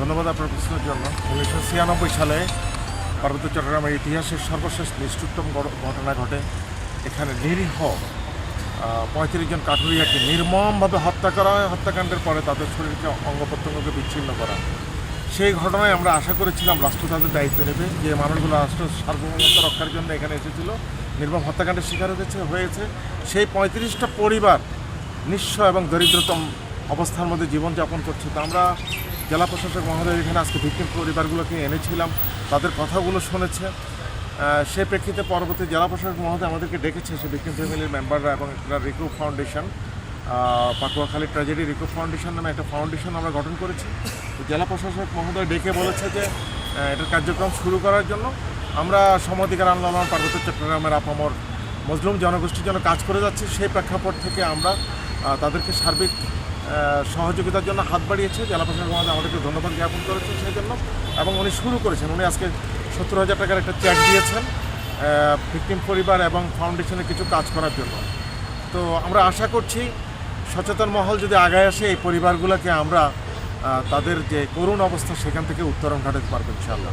ধন্যবাদ আপনার প্রশ্নের জন্য। উনিশশো ছিয়ানব্বই সালে পার্বত্য চট্টগ্রামের ইতিহাসের সর্বশেষ নিষ্ঠুরতম ঘটনা ঘটে। এখানে নিরীহ পঁয়ত্রিশ জন কাঠুরিয়াকে নির্মমভাবে হত্যা করা হয়। হত্যাকাণ্ডের পরে তাদের শরীরকে অঙ্গ প্রত্যঙ্গকে বিচ্ছিন্ন করা। সেই ঘটনায় আমরা আশা করেছিলাম রাষ্ট্র তাদের দায়িত্ব নেবে। যে মানুষগুলো রাষ্ট্র সার্বভৌমত্ব রক্ষার জন্য এখানে এসেছিল, নির্মম হত্যাকাণ্ডের শিকার হয়েছে হয়েছে। সেই পঁয়ত্রিশটা পরিবার নিঃস্ব এবং দরিদ্রতম অবস্থার মধ্যে জীবনযাপন করছে। তো আমরা জেলা প্রশাসক মহোদয় এখানে আজকে ভিক্টিম পরিবারগুলোকে এনেছিলাম। তাদের কথাগুলো শুনেছে। সে প্রেক্ষিতে পরবর্তী জেলা প্রশাসক মহোদয় আমাদেরকে ডেকেছে। সে ভিক্টিম ফ্যামিলির মেম্বাররা এবং একটা Riku foundation Pakuakhali tragedy Riku foundation নামে একটা ফাউন্ডেশন আমরা গঠন করেছি। জেলা প্রশাসক মহোদয় ডেকে বলেছে যে এটার কার্যক্রম শুরু করার জন্য আমরা সমাধিকার আন্দোলন, পার্বত্য চট্টগ্রামের আপামর মজলুম জনগোষ্ঠীর জন্য কাজ করে যাচ্ছি। সেই প্রেক্ষাপট থেকে আমরা তাদেরকে সার্বিক সহযোগিতার জন্য হাত বাড়িয়েছে। জেলা প্রশাসক মহোদয় আমাদেরকে ধন্যবাদ জ্ঞাপন করেছেন সেই জন্য। এবং উনি শুরু করেছেন। উনি আজকে সত্তর হাজার টাকার একটা চেক দিয়েছেন ভিকটিম পরিবার এবং ফাউন্ডেশনে কিছু কাজ করার জন্য। তো আমরা আশা করছি সচেতন মহল যদি আগায় আসে, এই পরিবারগুলোকে আমরা তাদের যে করুণ অবস্থা, সেখান থেকে উত্তরণ ঘটাতে পারব ইনশাআল্লাহ।